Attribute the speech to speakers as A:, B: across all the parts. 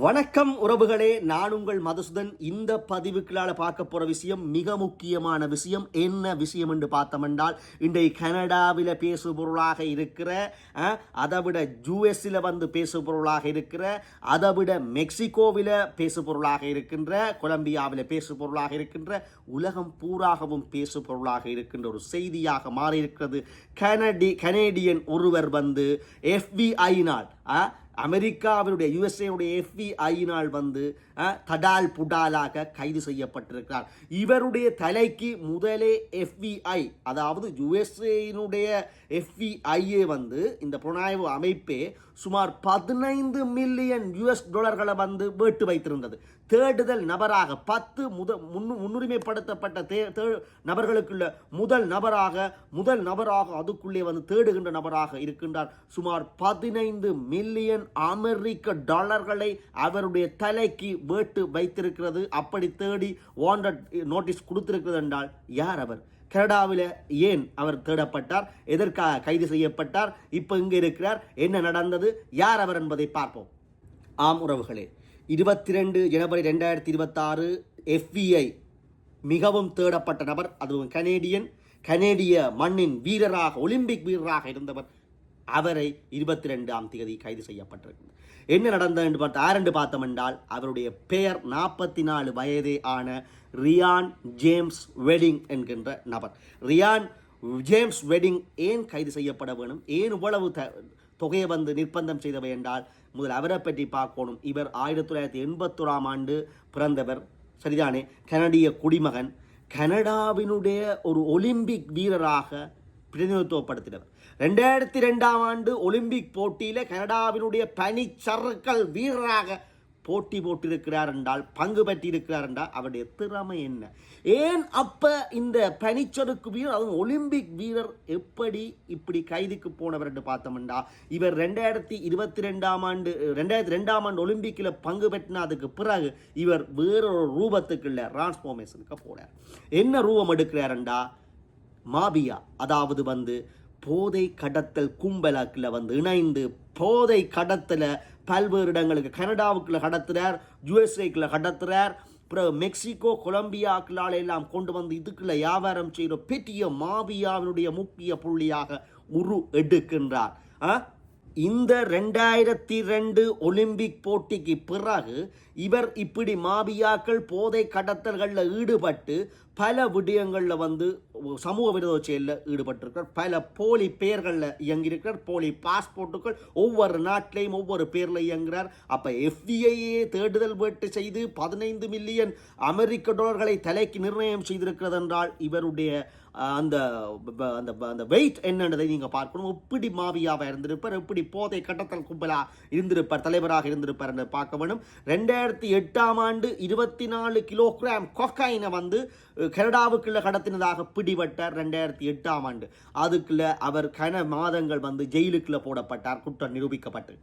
A: வணக்கம் உறவுகளே நான் உங்கள் மதுசுதன். இந்த பதிவுக்களால் பார்க்க போகிற விஷயம் மிக முக்கியமான விஷயம் என்ன விஷயம் என்று பார்த்தோமென்றால் இன்றைய கனடாவில் பேசு பொருளாக இருக்கிற அதை விட யூஎஸ்ல வந்து பேசு பொருளாக இருக்கிற அதை விட மெக்சிகோவில் பேசு பொருளாக இருக்கின்ற கொலம்பியாவில் பேசு பொருளாக இருக்கின்ற உலகம் பூராகவும் பேசு பொருளாக இருக்கின்ற ஒரு செய்தியாக மாறியிருக்கிறது. கனடி கனேடியன் ஒருவர் வந்து எஃபிஐனால் அமெரிக்காவினுடைய யுஎஸ்ஏனுடைய எஃபிஐயினால் வந்து தடால் புடாலாக கைது செய்யப்பட்டிருக்கிறார். இவருடைய தலைக்கு முதலே எஃபிஐ அதாவது யுஎஸ்ஏனுடைய எஃபிஐஏ வந்து இந்த புலனாய்வு அமைப்பே சுமார் பதினைந்து மில்லியன் யுஎஸ் டாலர்களை வந்து வேட்டு வைத்திருந்தது. தேடுதல் நபராக பத்து முத முன்னு முன்னுரிமைப்படுத்தப்பட்ட தே தே- நபர்களுக்குள்ள முதல் நபராக முதல் நபராக அதுக்குள்ளே வந்து தேடுகின்ற நபராக இருக்கின்றார். சுமார் பதினைந்து மில்லியன் அமெரிக்க டாலர்களை அவருடைய தலைக்கு வேட்டு வைத்திருக்கிறது. அப்படி தேடி வாண்டட் நோட்டீஸ் கொடுத்திருக்கிறது என்றால் யார் அவர்? கனடாவில் ஏன் அவர் தேடப்பட்டார்? எதற்காக கைது செய்யப்பட்டார்? இப்போ இங்கே இருக்கிறார். என்ன நடந்தது? யார் அவர் என்பதை பார்ப்போம். ஆம் உறவுகளே. இருபத்தி ரெண்டு ஜனவரி ரெண்டாயிரத்தி இருபத்தாறு எஃபிஐ மிகவும் தேடப்பட்ட நபர் அதுவும் கனேடியன். கனேடிய மண்ணின் வீரராக ஒலிம்பிக் வீரராக இருந்தவர் அவரை இருபத்தி ரெண்டாம் தேதி கைது செய்யப்பட்டிருக்கிறது. என்ன நடந்தது என்று பார்த்து யார் பார்த்தோம் என்றால் அவருடைய பெயர் நாற்பத்தி நாலு வயதே ஆன ரியான் ஜேம்ஸ் வெடிங் என்கின்ற நபர். ரியான் ஜேம்ஸ் வெடிங் ஏன் கைது செய்யப்பட வேணும் ஏன் இவ்வளவு த தொகையை வந்து நிர்பந்தம் செய்தவை என்றால் முதல் அவரை பற்றி பார்க்கணும். இவர் ஆயிரத்தி தொள்ளாயிரத்தி எண்பத்தோராம் ஆண்டு பிறந்தவர். சரிதானே? கனடிய குடிமகன். கனடாவினுடைய ஒரு ஒலிம்பிக் வீரராக பிரதிநிதித்துவப்படுத்தினர் ரெண்டாயிரத்தி ரெண்டாம் ஆண்டு ஒலிம்பிக் போட்டியில் கனடாவினுடைய பனிச்சறுக்கல் வீரராக போட்டி போட்டிருக்கிறார் என்றால் பங்கு பெற்றிருக்கிறார் என்றால் அவருடைய திறமை என்ன? ஏன் அப்போ இந்த பனிச்சறுக்கு வீரர் அதுவும் ஒலிம்பிக் வீரர் எப்படி இப்படி கைதுக்கு போனவர் என்று பார்த்தோம்னா இவர் ரெண்டாயிரத்தி இருபத்தி ரெண்டாம் ஆண்டு ரெண்டாயிரத்தி ரெண்டாம் ஆண்டு ஒலிம்பிக்கில் பங்கு பெற்றினதுக்கு பிறகு இவர் வேறொரு ரூபத்துக்குள்ள டிரான்ஸ்ஃபார்மேஷனுக்கு போனார். என்ன ரூபம் எடுக்கிறாருண்டா மாபியா அதாவது வந்து போதை கடத்தல் கும்பலாக்கில் வந்து இணைந்து போதை கடத்தல பல்வேறு இடங்களுக்கு கனடாவுக்குள்ள கடத்துறார் யுஎஸ்ஏக்குள்ள கடத்துறார் அப்புறம் மெக்சிகோ கொலம்பியாக்களால் எல்லாம் கொண்டு வந்து இதுக்குள்ள வியாபாரம் செய்கிற பெரிய மாபியாவினுடைய முக்கிய புள்ளியாக உரு எடுக்கின்றார் ஆ? இந்த ரெண்டாயிரத்தி ரெண்டு ஒலிம்பிக் போட்டிக்கு பிறகு இவர் இப்படி மாபியாக்கள் போதை கடத்தல்களில் ஈடுபட்டு பல விடயங்களில் வந்து சமூக விரோத செயலில் ஈடுபட்டிருக்கிறார். பல போலி பெயர்களில் இயங்கியிருக்கிறார். போலி பாஸ்போர்ட்டுகள் ஒவ்வொரு நாட்டிலையும் ஒவ்வொரு பேரில் இயங்குகிறார் அப்போ எஃபிஐஏ தேடுதல் வேட்டு செய்து பதினைந்து மில்லியன் அமெரிக்க டாலர்களை தலைக்கு நிர்ணயம் செய்திருக்கிறது என்றால் இவருடைய அந்த ப- அந்த அந்த வெயிட் என்னன்றதை நீங்கள் பார்க்கணும். எப்படி மாவியாவாக இருந்திருப்பார். எப்படி போதை கடத்தல் கும்பலாக இருந்திருப்பார். தலைவராக இருந்திருப்பார் என்று பார்க்க வேணும். ரெண்டாயிரத்தி எட்டாம் ஆண்டு இருபத்தி நாலு கிலோகிராம் கொக்கைனை வந்து கனடாவுக்குள்ள கடத்தினதாக பிடிபட்டார் ரெண்டாயிரத்தி எட்டாம் ஆண்டு. அதுக்குள்ள அவர் கன மாதங்கள் வந்து ஜெயிலுக்குள்ள போடப்பட்டார் குற்றம் நிரூபிக்கப்பட்டு.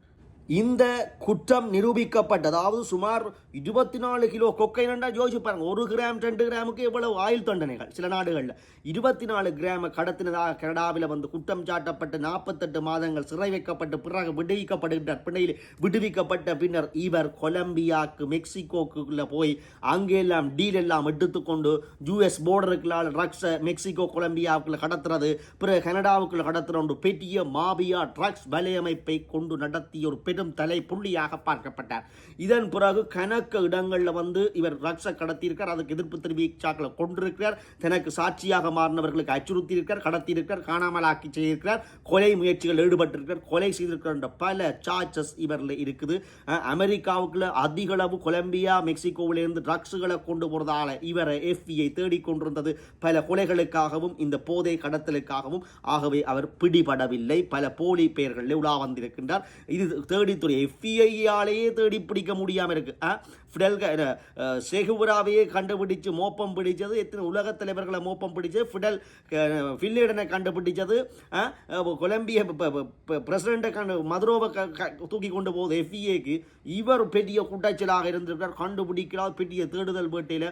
A: இந்த குற்றம் நிரூபிக்கப்பட்ட அதாவது சுமார் இருபத்தி நாலு கிலோ கொக்கைனண்டா யோசிச்சு பாருங்க. ஒரு கிராம் ரெண்டு கிராமுக்கு எவ்வளவு ஆயுள் தண்டனைகள்? சில நாடுகளில். இருபத்தி நாலு கிராம கடத்தினதாக கனடாவில் வந்து குற்றம் சாட்டப்பட்டு நாற்பத்தெட்டு மாதங்கள் சிறை வைக்கப்பட்டு பிறகு விடுவிக்கப்படுகின்றார் பின்னையில் விடுவிக்கப்பட்ட பின்னர் இவர் கொலம்பியாக்கு மெக்சிகோக்குள்ள போய் அங்கெல்லாம் டீல் எல்லாம் எடுத்துக்கொண்டு யூஎஸ் போர்டருக்குள்ளால் ட்ரக்ஸை மெக்சிகோ கொலம்பியாவுக்குள்ள கடத்துறது பிறகு கனடாவுக்குள்ள கடத்துற ஒரு பெரிய மாபியா ட்ரக்ஸ் வலையமைப்பை கொண்டு நடத்திய ஒரு பெரும் தலை புள்ளியாக பார்க்கப்பட்டார். இதன் பிறகு கணக்கு இடங்களில் வந்து இவர் ட்ரக்ஸை கடத்தியிருக்கார். அதுக்கு எதிர்ப்பு தெரிவிச்சாக்களை கொண்டிருக்கிறார் தனக்கு சாட்சியாக மாறினவர்களுக்கு அச்சுறுத்தியிருக்கார் கடத்தியிருக்கார் காணாமலாக்கி செய்திருக்கிறார் கொலை முயற்சிகள் ஈடுபட்டிருக்கிறார் கொலை செய்திருக்கிறார் பல சார்ஜஸ் இவரில் இருக்குது. அமெரிக்காவுக்குள்ள அதிகளவு கொலம்பியா மெக்சிகோவிலிருந்து ட்ரக்ஸுகளை கொண்டு போகிறதால இவரை எஃபிஐ தேடிக்கொண்டிருந்தது பல கொலைகளுக்காகவும் இந்த போதை கடத்தலுக்காகவும் ஆகவே அவர் பிடிபடவில்லை. பல போலி பெயர்களில் உலா வந்திருக்கின்றார். இது தேடி தேடித்துறை எஃபிஐயாலேயே தேடி பிடிக்க முடியாமல் இருக்குது ஃபிடல் க- செகுவராவையே கண்டுபிடிச்சு மோப்பம் பிடிச்சது எத்தனை உலக தலைவர்களை மோப்பம் பிடிச்சது ஃபிடல் க- ஃபில்லிடனை கண்டுபிடிச்சது கொலம்பிய பிரசிடண்ட்டை கண்டு மதுரோவை க- க- தூக்கி கொண்டு போகுது எஃப்இஏக்கு இவர் பெரிய குட்டச்சலாக இருந்திருக்கார் கண்டுபிடிக்கிறார் பெரிய தேடுதல் வேட்டையில்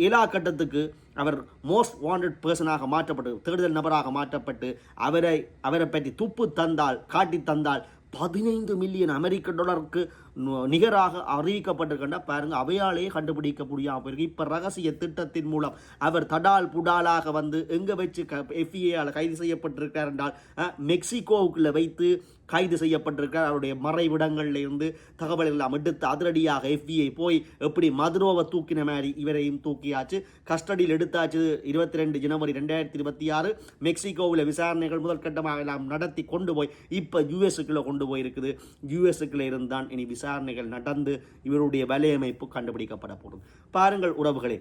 A: இலா கட்டத்துக்கு அவர் மோஸ்ட் வாண்டட் பர்சனாக மாற்றப்பட்டு தேடுதல் நபராக மாற்றப்பட்டு அவரை அவரை பற்றி துப்பு தந்தால் காட்டி தந்தால் பதினைந்து மில்லியன் அமெரிக்க டாலருக்கு நிகராக அறிவிக்கப்பட்டிருக்கின்ற பாருங்க அவையாலேயே கண்டுபிடிக்க முடியாமல் போயிருக்கு இப்போ ரகசிய திட்டத்தின் மூலம் அவர் தடால் புடாலாக வந்து எங்கே வச்சு க எஃப்இஏயால் கைது செய்யப்பட்டிருக்கார் என்றால் மெக்சிகோவுக்குள்ளே வைத்து கைது செய்யப்பட்டிருக்கார் அவருடைய மறைவிடங்களில் இருந்து தகவல் எல்லாம் எடுத்து அதிரடியாக எஃப்இஐ போய் எப்படி மதுரோவை தூக்கின மாதிரி இவரையும் தூக்கியாச்சு. கஸ்டடியில் எடுத்தாச்சு இருபத்தி ரெண்டு ஜனவரி ரெண்டாயிரத்தி இருபத்தி ஆறு. மெக்சிகோவில் விசாரணைகள் முதற்கட்டமாக எல்லாம் நடத்தி கொண்டு போய் இப்போ யூஎஸ்க்குள்ளே கொண்டு போயிருக்குது. யூஎஸ்க்குள்ளே இருந்தான் இனி விசாரணைகள் நடந்து இவருடைய வலையமைப்பு கண்டுபிடிக்கப்பட போடும் பாருங்கள் உறவுகளே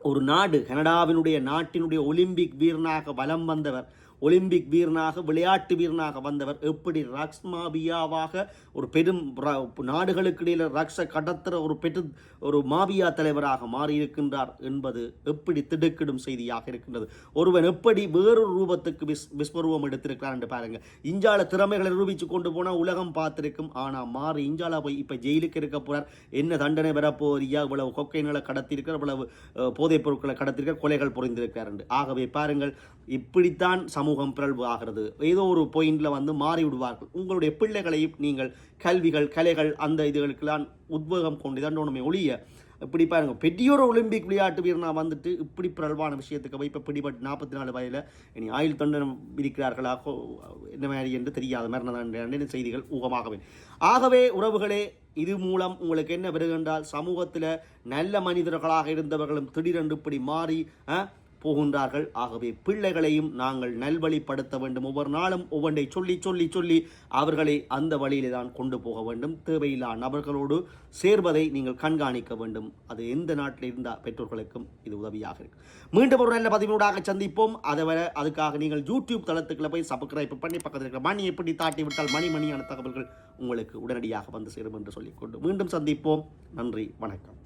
A: ஒரு நாடு கனடாவினுடைய நாட்டினுடைய ஒலிம்பிக் வீரனாக வலம் வந்தவர் ஒலிம்பிக் வீரனாக விளையாட்டு வீரனாக வந்தவர் எப்படி ரக்ஸ் மாபியாவாக ஒரு பெரும் நாடுகளுக்கு இடையில் ரக்ஸை கடத்துற ஒரு பெரு ஒரு மாபியா தலைவராக மாறியிருக்கின்றார் என்பது எப்படி திடுக்கிடும் செய்தியாக இருக்கின்றது. ஒருவன் எப்படி வேறொரு ரூபத்துக்கு விஸ் விஸ்வரூபம் எடுத்திருக்கிறார் என்று பாருங்க. இஞ்சால திறமைகளை நிரூபித்து கொண்டு போனால் உலகம் பார்த்திருக்கும். ஆனால் மாறி இஞ்சால போய் இப்போ ஜெயிலுக்கு இருக்க போறார். என்ன தண்டனை வரப்போறியா? இவ்வளவு கொக்கைகளை கடத்தியிருக்கிறார் இவ்வளவு போதைப் பொருட்களை கடத்திருக்கிறார் கொலைகள் புரிந்திருக்கிறார் என்று. ஆகவே பாருங்கள் இப்படித்தான் சமூக சமூகம் பிறழ்வு ஆகிறது. ஏதோ ஒரு பாயிண்டில் வந்து மாறி விடுவார்கள் உங்களுடைய பிள்ளைகளையும் நீங்கள் கல்விகள் கலைகள் அந்த இதுகளுக்கெல்லாம் உத்வேகம் கொண்டு தான் ஒன்றுமே ஒழிய இப்படி பாருங்கள் பெரியோர் ஒலிம்பிக் விளையாட்டு வீரனா வந்துட்டு இப்படி பிறழ்வான விஷயத்துக்கு போய் இப்போ பிடிபட்டு நாற்பத்தி நாலு வயதில் இனி ஆயுள் தண்டனம் விதிக்கிறார்களா? என்ன மாதிரி என்று தெரியாத மாதிரி செய்திகள் ஊகமாகவே. ஆகவே உறவுகளே இது மூலம் உங்களுக்கு என்ன வருகின்றால் சமூகத்தில் நல்ல மனிதர்களாக இருந்தவர்களும் திடீரென்று இப்படி மாறி ஆ, போகின்றார்கள். ஆகவே பிள்ளைகளையும் நாங்கள் நல்வழிப்படுத்த வேண்டும். ஒவ்வொரு நாளும் ஒவ்வொன்றை சொல்லி சொல்லி சொல்லி அவர்களை அந்த வழியிலே தான் கொண்டு போக வேண்டும். தேவையில்லா நபர்களோடு சேர்வதை நீங்கள் கண்காணிக்க வேண்டும். அது எந்த நாட்டில் இருந்த பெற்றோர்களுக்கும் இது உதவியாக இருக்கும் மீண்டும் ஒரு நல்ல பதிவினூடாக சந்திப்போம். அதை வர அதுக்காக நீங்கள் யூடியூப் தளத்துக்குள்ள போய் சப்ஸ்கிரைப் பண்ணி பக்கத்தில் இருக்கிற மணி எப்படி தாட்டி விட்டால் மணி மணியான தகவல்கள் உங்களுக்கு உடனடியாக வந்து சேரும் என்று சொல்லிக்கொண்டு மீண்டும் சந்திப்போம். நன்றி வணக்கம்.